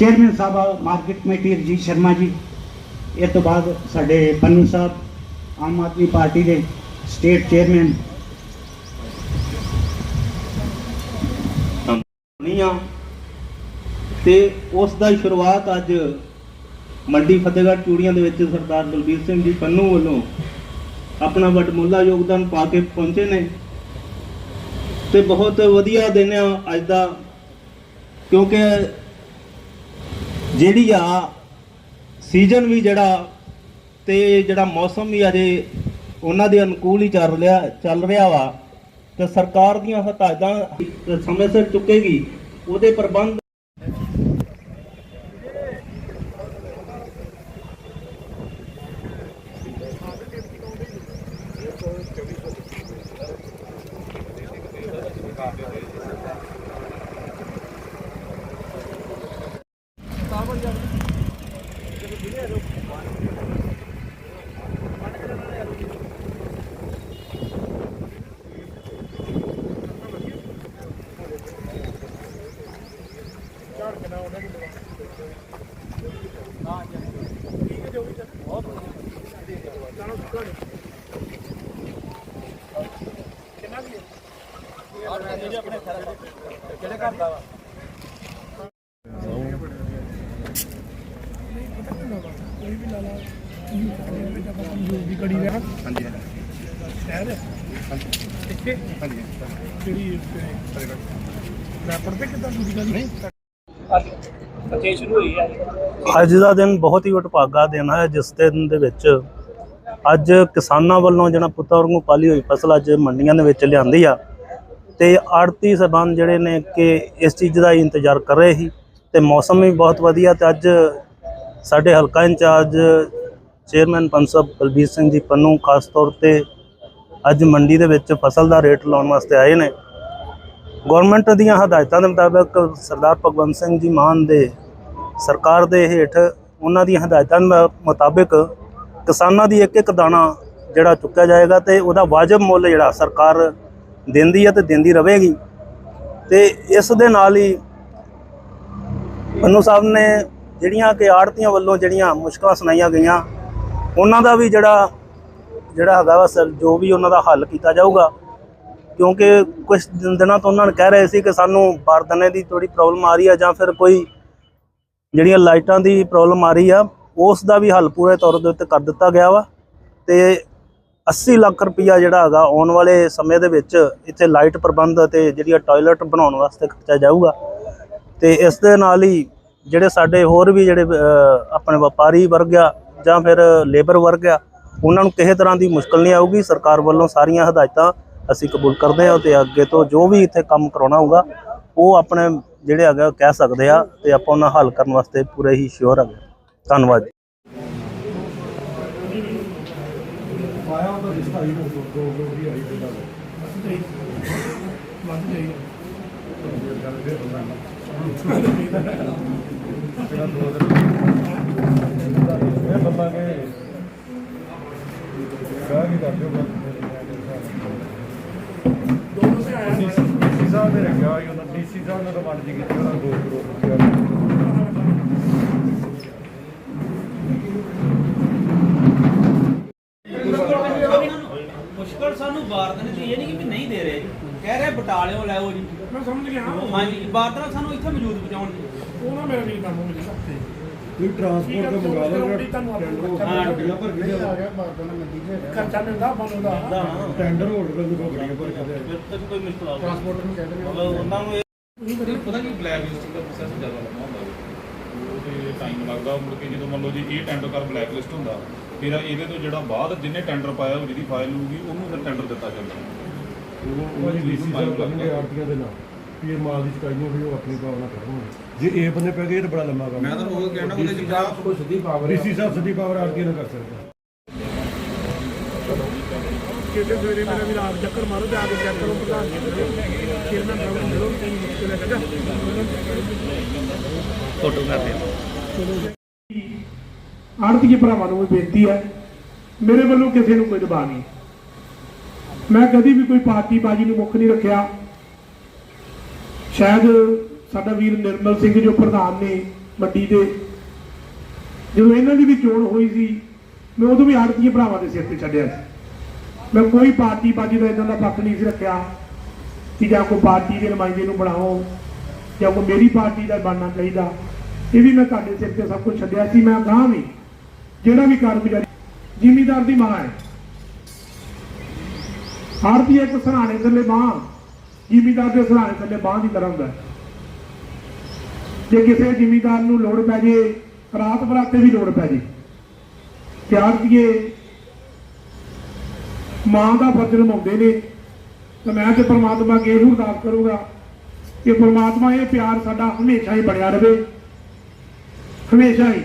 Chairman ਸਾਹਿਬ market committee ਰਜੀਤ Sharma ji. ਇਹ ਤੋਂ ਬਾਅਦ ਸਾਡੇ ਪੰਨੂ ਸਾਹਿਬ, ਆਮ ਆਦਮੀ ਪਾਰਟੀ ਦੇ ਸਟੇਟ ਚੇਅਰਮੈਨ। ਨਹੀਂ ਤੇ ਉਸ ਦਾ ਸ਼ੁਰੂਆਤ ਅੱਜ ਮੰਡੀ ਫਤਿਹਗੜ੍ਹ ਚੂੜੀਆਂ ਦੇ ਵਿੱਚ ਸਰਦਾਰ ਦਲਬੀਰ ਸਿੰਘ ਜੀ ਪੰਨੂ ਵੱਲੋਂ ਆਪਣਾ ਵਡਮੁੱਲਾ ਯੋਗਦਾਨ ਪਾ ਕੇ ਪਹੁੰਚੇ ਨੇ। ਤੇ ਬਹੁਤ ਵਧੀਆ ਦਿਨ ਆ ਅੱਜ ਦਾ, ਕਿਉਂਕਿ ਜਿਹੜੀ ਆ ਸੀਜ਼ਨ ਵੀ ਜਿਹੜਾ ਤੇ ਜਿਹੜਾ ਮੌਸਮ ਵੀ ਅਜੇ ਉਹਨਾਂ ਦੇ ਅਨੁਕੂਲ ਹੀ ਚੱਲ ਰਿਹਾ ਚੱਲ ਰਿਹਾ ਵਾ, ਤੇ ਸਰਕਾਰ ਦੀਆਂ ਹਦਾਇਤਾਂ ਸਮੇਂ ਸਿਰ ਚੁੱਕੇਗੀ, ਉਹਦੇ ਪ੍ਰਬੰਧ ਅੱਜ ਦਾ ਦਿਨ ਬਹੁਤ ਹੀ ਵਡਭਾਗਾ ਦਿਨ ਹੈ ਜਿਸ ਦਿਨ ਦੇ ਵਿੱਚ ਅੱਜ ਕਿਸਾਨਾਂ ਵੱਲੋਂ ਜਿਹੜਾ ਪੁੱਤਾਂ ਵਾਂਗੂ ਪਾਲੀ ਹੋਈ ਫਸਲ ਅੱਜ ਮੰਡੀਆਂ ਦੇ ਵਿੱਚ ਲਿਆਂਦੀ ਆ। ਤੇ ਆੜਤੀ ਸਬੰਧ ਜਿਹੜੇ ਨੇ ਕਿ ਇਸ ਚੀਜ਼ ਦਾ ਹੀ ਇੰਤਜ਼ਾਰ ਕਰ ਰਹੇ ਸੀ ਤੇ ਮੌਸਮ ਵੀ ਬਹੁਤ ਵਧੀਆ ਤੇ ਅੱਜ ਸਾਡੇ ਹਲਕਾ ਇੰਚਾਰਜ ਚੇਅਰਮੈਨ ਪੰਸਬ ਬਲਬੀਰ ਸਿੰਘ ਜੀ ਪੰਨੂ, ਖਾਸ ਤੌਰ ਤੇ ਅੱਜ ਮੰਡੀ ਦੇ ਵਿੱਚ ਫਸਲ ਦਾ ਰੇਟ ਲਾਉਣ ਵਾਸਤੇ ਆਏ ਨੇ। ਗਵਰਨਮੈਂਟ ਦੀਆਂ ਹਦਾਇਤਾਂ ਦੇ ਮੁਤਾਬਕ ਸਰਦਾਰ ਭਗਵੰਤ ਸਿੰਘ ਜੀ ਮਾਨ ਦੇ ਸਰਕਾਰ ਦੇ ਹੇਠ ਉਹਨਾਂ ਦੀਆਂ ਹਦਾਇਤਾਂ ਦੇ ਮੁਤਾਬਕ ਕਿਸਾਨਾਂ ਦੀ ਇੱਕ ਇੱਕ ਦਾਣਾ ਜਿਹੜਾ ਚੁੱਕਿਆ ਜਾਏਗਾ ਤੇ ਉਹਦਾ ਵਾਜਬ ਮੁੱਲ ਜਿਹੜਾ ਸਰਕਾਰ ਦਿੰਦੀ ਆ ਤੇ ਦਿੰਦੀ ਰਹੇਗੀ। ਤੇ ਇਸ ਦੇ ਨਾਲ ਹੀ ਪੰਨੂ ਸਾਹਿਬ ਨੇ ਜਿਹੜੀਆਂ ਕਿ ਆੜਤੀਆਂ ਵੱਲੋਂ ਜਿਹੜੀਆਂ ਮੁਸ਼ਕਲਾਂ ਸੁਣਾਈਆਂ ਗਈਆਂ, ਉਹਨਾਂ ਦਾ ਵੀ ਜਿਹੜਾ ਜਿਹੜਾ ਹੈਗਾ ਵਾ ਸਰ, ਜੋ ਵੀ ਉਹਨਾਂ ਦਾ ਹੱਲ ਕੀਤਾ ਜਾਊਗਾ। ਕਿਉਂਕਿ ਕੁਝ ਦਿਨ- ਦਿਨਾਂ ਤੋਂ ਉਹਨਾਂ ਨੇ ਕਹਿ ਰਹੇ ਸੀ ਕਿ ਸਾਨੂੰ ਬਾਰਦਾਨੇ ਦੀ ਥੋੜੀ ਪ੍ਰੋਬਲਮ ਆ ਰਹੀ ਆ ਜਾਂ ਫਿਰ ਕੋਈ ਜਿਹੜੀਆਂ ਲਾਈਟਾਂ ਦੀ ਪ੍ਰੋਬਲਮ ਆ ਰਹੀ ਆ, ਉਸ ਦਾ ਵੀ ਹੱਲ ਪੂਰੇ ਤੌਰ ਦੇ ਉੱਤੇ ਕਰ ਦਿੱਤਾ ਗਿਆ ਵਾ। ਤੇ 80 ਲੱਖ ਰੁਪਈਆ ਜਿਹੜਾ ਹੈਗਾ, ਆਉਣ ਵਾਲੇ ਸਮੇਂ ਦੇ ਵਿੱਚ ਇੱਥੇ ਲਾਈਟ ਪ੍ਰਬੰਧ ਅਤੇ ਜਿਹੜੀਆਂ ਟਾਇਲਟ ਬਣਾਉਣ ਵਾਸਤੇ ਖਰਚਾ ਜਾਊਗਾ। ਤੇ ਇਸ ਦੇ ਨਾਲ ਹੀ ਜਿਹੜੇ ਸਾਡੇ ਹੋਰ ਵੀ ਜਿਹੜੇ ਆਪਣੇ ਵਪਾਰੀ ਵਰਗ ਆ ਜਾਂ ਫਿਰ ਲੇਬਰ ਵਰਗ ਆ, ਉਹਨਾਂ ਨੂੰ ਕਿਸੇ ਤਰ੍ਹਾਂ ਦੀ ਮੁਸ਼ਕਲ ਨਹੀਂ ਆਊਗੀ। ਸਰਕਾਰ ਵੱਲੋਂ ਸਾਰੀਆਂ ਹਦਾਇਤਾਂ ਅਸੀਂ ਕਬੂਲ ਕਰਦੇ ਹਾਂ ਤੇ ਅੱਗੇ ਤੋਂ ਜੋ ਵੀ ਇੱਥੇ ਕੰਮ ਕਰਾਉਣਾ ਹੋਊਗਾ, ਉਹ ਆਪਣੇ ਜਿਹੜੇ ਹੈਗਾ ਕਹਿ ਸਕਦੇ ਆ ਤੇ ਆਪਾਂ ਉਹਨਾਂ ਹੱਲ ਕਰਨ ਵਾਸਤੇ ਪੂਰੇ ਹੀ ਸ਼ੋਰ ਹੈਗੇ ਧੰਨਵਾਦ ਜੀ ਡੀਸੀ ਸਾਹਿਬ ਨੇ ਰੱਖਿਆ ਹੋਈ ਉਹਨਾਂ ਡੀਸੀ ਸਾਹਿਬ ਨੇ ਤਾਂ ਜੀ ਕੀਤੀ ਉਹਨਾਂ 2 ਕਰੋੜ ਰੁਪਇਆ ਮੁਸ਼ਕਲ ਸਾਨੂੰ ਬਾਰਦਾਨੇ ਤੇ ਇਹ ਨਹੀਂ ਕਿ ਵੀ ਨਹੀਂ ਦੇ ਰਹੇ। ਕਹਿ ਰਹੇ ਬਟਾਲਿਓ ਲੈਓ ਜੀ। ਮੈਂ ਸਮਝ ਗਿਆ। ਹਾਂਜੀ ਬਾਰਦਾਨਾ ਸਾਨੂੰ ਇੱਥੇ ਮੌਜੂਦ ਪਹੁੰਚਾਉਣ ਜੀ ਉਹ ਨਾ ਮੇਰਾ ਵੀ ਕੰਮ ਹੋ ਗਿਆ। ਕੋਈ ਟਰਾਂਸਪੋਰਟ ਦਾ ਮੰਗਾ ਲਓ ਹਾਂ। ਗੱਡੀਆਂ ਭਰ ਕੇ ਲਿਆਓ। ਖਰਚਾ ਮਿਲਦਾ ਆਪਾਂ ਨੂੰ ਦਾ ਟੈਂਡਰ ਹੋਲਡਰ ਨੂੰ ਗੱਡੀਆਂ ਭਰ ਕੇ ਲਿਆਓ। ਫਿਰ ਤਾਂ ਕੋਈ ਮੁਸ਼ਕਲ ਆਉਂਦੀ ਟਰਾਂਸਪੋਰਟਰ ਨੂੰ ਕਹਿੰਦੇ ਮਤਲਬ ਉਹਨਾਂ ਨੂੰ ਇਹ ਪਤਾ ਨਹੀਂ ਬਲੈਕ ਲਿਸਟਿੰਗ ਦਾ ਪ੍ਰੋਸੈਸ ਜ਼ਿਆਦਾ ਲੰਮਾ ਹੁੰਦਾ? ਉਹ ਤੇ ਟਾਈਮ ਲੱਗਦਾ ਮੁੜ ਕੇ ਜਦੋਂ ਮੰਨ ਲਓ ਜੀ ਇਹ ਟੈਂਡਰ ਕਰ ਬਲੈਕ ਲਿਸਟ ਹੁੰਦਾ। ਫਿਰ ਇਹਦੇ ਤੋਂ ਜਿਹੜਾ ਬਾਅਦ ਜਿਹਨੇ ਟੈਂਡਰ ਪਾਇਆ ਉਹ ਜਿਹਦੀ ਫਾਈਲ ਹੋਊਗੀ ਉਹਨੂੰ ਫਿਰ ਟੈਂਡਰ ਦਿੱਤਾ ਜਾਂਦਾ। ਉਹ ਉਹ ਡੀਸੀ ਸਾਹਿਬ ਕਰਨਗੇ ਆਰਟੀਆਂ ਦੇ ਨਾਲ ਵੀ ਇਹ ਮਾਲ ਦੀ ਚਕਾਈ ਨੂੰ ਵੀ ਉਹ ਆਪਣੀ ਭਾਵਨਾ ਕਰਨਗੇ ਜੇ ਇਹ ਬੰਦੇ ਪੈ ਗਏ ਇਹ ਤਾਂ ਬੜਾ ਲੰਮਾ ਕੰਮ ਮੈਂ ਤਾਂ ਉਹ ਕਹਿਣਾ ਉਹਦੇ ਬੜਾ ਕੋਈ ਸਿੱਧੀ ਪਾਵਰ ਡੀਸੀ ਸਾਹਿਬ ਸਿੱਧੀ ਪਾਵਰ ਆਰਟੀਆਂ ਨਾਲ ਕਰ ਸਕਦੇ। ਕਿਤੇ ਸਵੇਰੇ ਮੇਰਾ ਵੀ ਰਾਤ ਚੱਕਰ ਮਾਰੋ ਜਾ ਕੇ ਚੈੱਕ ਕਰੋ ਪ੍ਰਧਾਨ ਜੀ ਫਿਰ ਮੈਂ ਕੰਮ ਮਿਲੋ ਤੈਨੂੰ ਮੁਸ਼ਕਿਲ ਹੈ ਕਹਿੰਦਾ ਫੋਟੋ ਕਰਦੇ ਆੜਤੀਏ ਭਰਾਵਾਂ ਨੂੰ ਵੀ ਬੇਨਤੀ ਹੈ, ਮੇਰੇ ਵੱਲੋਂ ਕਿਸੇ ਨੂੰ ਕੋਈ ਦਬਾਅ ਨਹੀਂ। ਮੈਂ ਕਦੀ ਵੀ ਕੋਈ ਪਾਰਟੀ ਬਾਜੀ ਨੂੰ ਮੁੱਖ ਨਹੀਂ ਰੱਖਿਆ। ਸ਼ਾਇਦ ਸਾਡਾ ਵੀਰ ਨਿਰਮਲ ਸਿੰਘ ਜੋ ਪ੍ਰਧਾਨ ਨੇ ਮੰਡੀ ਦੇ, ਜਦੋਂ ਇਹਨਾਂ ਦੀ ਵੀ ਚੋਣ ਹੋਈ ਸੀ, ਮੈਂ ਉਦੋਂ ਵੀ ਆੜਤੀਏ ਭਰਾਵਾਂ ਦੇ ਸਿਰ ਤੇ ਛੱਡਿਆ ਸੀ। ਮੈਂ ਕੋਈ ਪਾਰਟੀ ਬਾਜੀ ਦਾ ਇਦਾਂ ਦਾ ਪੱਖ ਨਹੀਂ ਸੀ ਰੱਖਿਆ ਕਿ ਜਾਂ ਕੋਈ ਪਾਰਟੀ ਦੇ ਨੁਮਾਇੰਦੇ ਨੂੰ ਬਣਾਓ, ਜਾਂ ਕੋਈ ਮੇਰੀ ਪਾਰਟੀ ਦਾ ਬਣਨਾ ਚਾਹੀਦਾ। ਇਹ ਵੀ ਮੈਂ ਤੁਹਾਡੇ ਸਿਰ ਤੇ ਸਭ ਕੁਝ ਛੱਡਿਆ ਸੀ, ਮੈਂ ਗਾਂ ਵੀ ਜਿਹੜਾ ਵੀ ਕਾਰਗੁਜ਼ਾਰੀ, ਜ਼ਿਮੀਦਾਰ ਦੀ ਮਾਂ ਹੈ। ਆਰਤੀ ਇੱਕ ਸਰਾਣੇ ਥੱਲੇ ਬਾਹ ਜ਼ਿਮੀਦਾਰ ਦੇ ਸਰਾਣੇ ਥੱਲੇ ਬਾਹ ਦੀ ਤਰ੍ਹਾਂ ਹੁੰਦਾ ਜੇ ਕਿਸੇ ਜ਼ਿਮੀਦਾਰ ਨੂੰ ਲੋੜ ਪੈ ਜੇ, ਰਾਤ ਬਰਾਤੇ ਵੀ ਲੋੜ ਪੈ ਜੇ ਪਿਆਰ ਦੀਏ ਮਾਂ ਦਾ ਫਰਜ਼ ਨਿਭਾਉਂਦੇ ਨੇ, ਤਾਂ ਮੈਂ ਤੇ ਪ੍ਰਮਾਤਮਾ ਅੱਗੇ ਇਹਨੂੰ ਅਰਦਾਸ ਕਰੂੰਗਾ ਕਿ ਪ੍ਰਮਾਤਮਾ ਇਹ ਪਿਆਰ ਸਾਡਾ ਹਮੇਸ਼ਾ ਹੀ ਬਣਿਆ ਰਹੇ। ਹਮੇਸ਼ਾ ਹੀ।